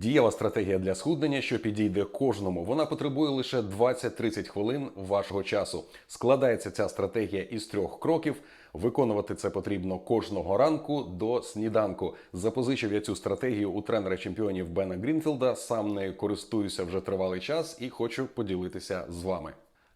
Дієва стратегія для схуднення, що підійде кожному. Вона потребує лише 20-30 хвилин вашого часу. Складається ця стратегія із трьох кроків. Виконувати це потрібно кожного ранку до сніданку. Запозичив я цю стратегію у тренера чемпіонів Бена Грінфілда. Сам нею користуюся вже тривалий час і хочу поділитися з вами.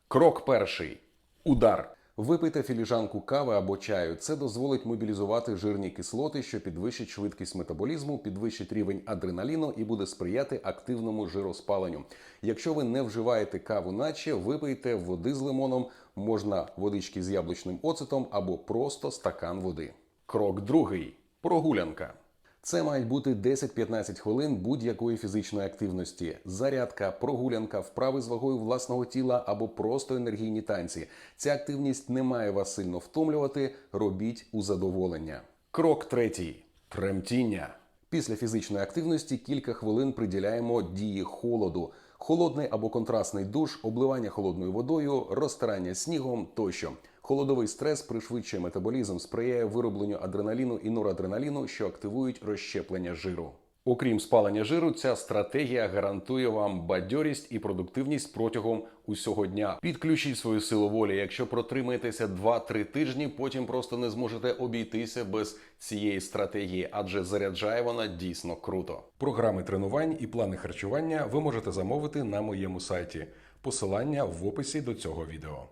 Крок перший удар. Випийте філіжанку кави або чаю. Це дозволить мобілізувати жирні кислоти, що підвищить швидкість метаболізму, підвищить рівень адреналіну і буде сприяти активному жироспаленню. Якщо ви не вживаєте каву, наче випийте води з лимоном, можна водички з яблучним оцетом або просто стакан води. Крок другий прогулянка. Це мають бути 10-15 хвилин будь-якої фізичної активності, зарядка, прогулянка, вправи з вагою власного тіла або просто енергійні танці. Ця активність не має вас сильно втомлювати. Робіть у задоволення. Крок третій тремтіння. Після фізичної активності кілька хвилин приділяємо дії холоду. Холодний або контрастний душ, обливання холодною водою, розтирання снігом тощо. Холодовий стрес пришвидшує метаболізм, сприяє виробленню адреналіну і норадреналіну, що активують розщеплення жиру. Окрім спалення жиру, ця стратегія гарантує вам бадьорість і продуктивність протягом усього дня. Підключіть свою силу волі. Якщо протримаєтеся 2-3 тижні, потім просто не зможете обійтися без цієї стратегії, адже заряджає вона дійсно круто. Програми тренувань і плани харчування ви можете замовити на моєму сайті. Посилання в описі до цього відео.